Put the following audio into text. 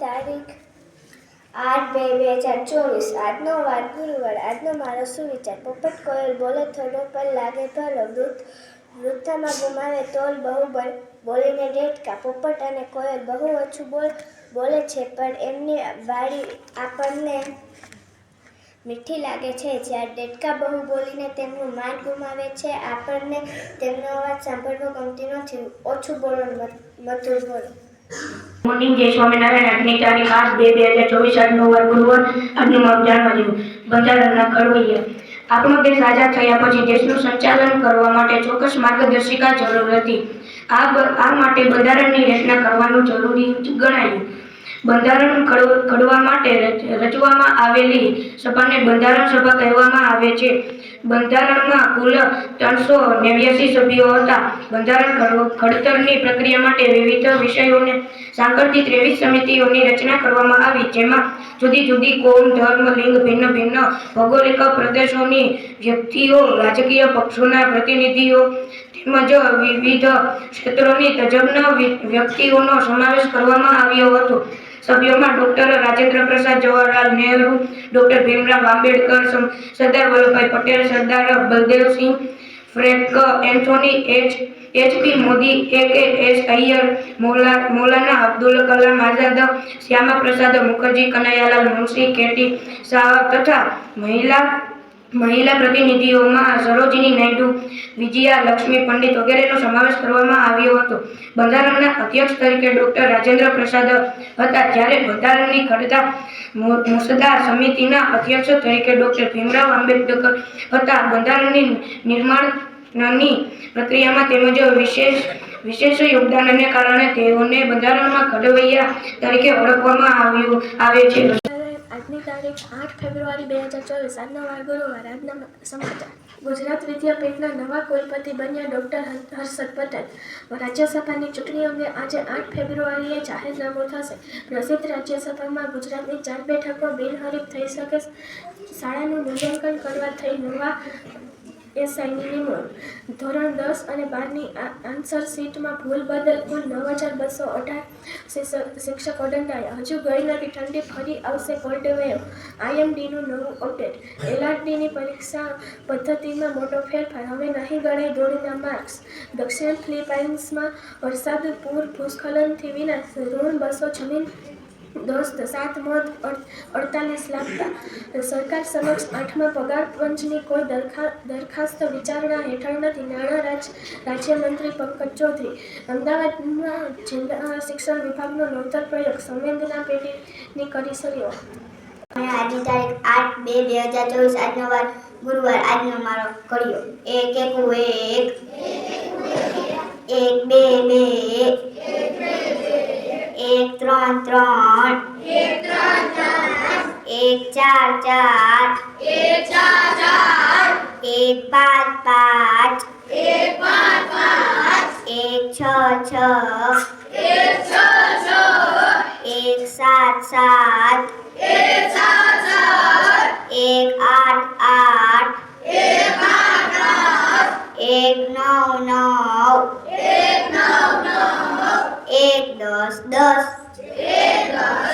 તારીખ આઠ બે બે હજાર ચોવીસ. આજનો વાર ગુરુવાર. આજનો મારો સુવિચાર. પોપટ કોયલ બોલે, થોડો પર લાગે ભલો વૃદ્ધ, વૃદ્ધામાં ગુમાવે તોલ બહુ બળ. બોલીને ડેટકા પોપટ અને કોયલ બહુ ઓછું બોલ, બોલે છે, પણ એમની વાળી આપણને મીઠી લાગે છે. જ્યારે ડેટકા બહુ બોલીને તેમનું માન ગુમાવે છે, આપણને તેમનો અવાજ સાંભળવો ગમતી નથી. ઓછું બોલો મધુર બોલો. મોર્નિંગ જય સ્વામિનારાયણ. આજની તારીખ આઠ બે બે હજાર ચોવીસ આજનો વાર ગુરુવાર આજનું મારું જાણવા જેવું બંધારણના ઘડવૈયા આપણો દેશ આઝાદ થયા પછી દેશનું સંચાલન કરવા માટે ચોક્કસ માર્ગદર્શિકા જરૂર હતી. આ આ માટે બંધારણની રચના કરવાનું જરૂરી ગણાયું. બંધારણ ઘડવા માટે રચવામાં આવેલી સભાને બંધારણ સભા કહેવામાં આવે છે. બંધારણમાં કુલ ત્રણસો નેવ્યાસી સભ્યો હતા. બંધારણ ઘડતરની પ્રક્રિયા માટે વિવિધ વિષયોને સાંકળતી ત્રેવીસ સમિતિઓની રચના કરવામાં આવી, જેમાં જુદી જુદી કોમ ધર્મ, લિંગ, ભિન્ન ભિન્ન ભૌગોલિક પ્રદેશોની વ્યક્તિઓ, રાજકીય પક્ષોના પ્રતિનિધિઓ તેમજ વિવિધ ક્ષેત્રોની તજજ્ઞ વ્યક્તિઓનો સમાવેશ કરવામાં આવ્યો હતો. સભ્યોમાં doctor Rajendra Prasad Jawaharlal Nehru, doctor Bhimrao Ambedkar Sardar Vallabhbhai Patel, Sardar Baldev Singh, Frank Anthony, H HP Modi A K S Ayyar, મૌલા, Maulana Abdul Kalam Azad Shyama Prasad Mukherjee, Kanaiyalal Munshi, KT Shah તથા મહિલા મહિલા પ્રતિનિધિઓમાં સરોજિની નાયડુ, વિજયા લક્ષ્મી પંડિત વગેરેનો સમાવેશ કરવામાં આવ્યો હતો. બંધારણના અધ્યક્ષ તરીકે ડોક્ટર રાજેન્દ્ર પ્રસાદ હતા. જ્યારે બંધારણની ઘડતા મુસદ્દા સમિતિના અધ્યક્ષ તરીકે ડોક્ટર ભીમરાવ આંબેડકર હતા. બંધારણની નિર્માણની પ્રક્રિયામાં તેમજ વિશેષ વિશેષ યોગદાનને કારણે તેઓને બંધારણમાં ઘડવૈયા તરીકે ઓળખવામાં આવ્યું, આવે છે. આઠ ફેબ્રુઆરી બે હજાર ચોવીસ, આજના વાર આજના સમાચાર. ગુજરાત વિદ્યાપીઠના નવા કુલપતિ બન્યા ડૉક્ટર હર્ષદ પટેલ. રાજ્યસભાની ચૂંટણી અંગે આજે આઠ ફેબ્રુઆરીએ જાહેરનામું થશે. પ્રસિદ્ધ રાજ્યસભામાં ગુજરાતની ચાર બેઠકો બિનહરીફ થઈ શકે શાળાનું મૂલ્યાંકન કરવા થઈ નવા એસઆઈની નિમણૂક ધોરણ દસ અને બારની આન્સર શીટમાં ભૂલ બદલ કુલ નવ હજાર બસો અઢાર શિક્ષક દંડાયા હજુ ગઈ નથી ઠંડી ફરી આવશે કોલ્ડ વેવ આઈએમડીનું નવું અપડેટ. એલઆરડીની પરીક્ષા પદ્ધતિમાં મોટો ફેરફાર. હવે નહીં ગણાય દોડીના માર્ક્સ. દક્ષિણ ફિલિપાઇન્સમાં વરસાદ પૂર ભૂસ્ખલનથી વિના ઋણ બસો જમીન દોસ્ત, સાત મોત અડતાલીસ લાખ સરકાર સમક્ષ આઠમા પગાર પંચની કોઈ દરખાસ્ત વિચારણા હેઠળ નથી. નાણાં રાજ, રાજ્યમંત્રી પંકજ ચૌધરી, અમદાવાદમાં જિલ્લા શિક્ષણ વિભાગનો નવતર પ્રયોગ સંવેદના પેઢીની કરી શક્યો. આજની તારીખ આઠ બે બે હજાર ચોવીસ આજનો વાર ગુરુવાર આજનો મારો કર્યો. એકુ એક એક બે બે એક એક ત્રણ ત્રણ એક ત્રણ ત્રણ એક ચાર ચાર એક ચાર ચાર એક પાંચ પાંચ એક પાંચ પાંચ એક છ છ એક છ છ એક સાત સાત એક સાત સાત એક આઠ આઠ એક આઠ આઠ એક નવ નવ એક નવ નવ એક દસ દસ.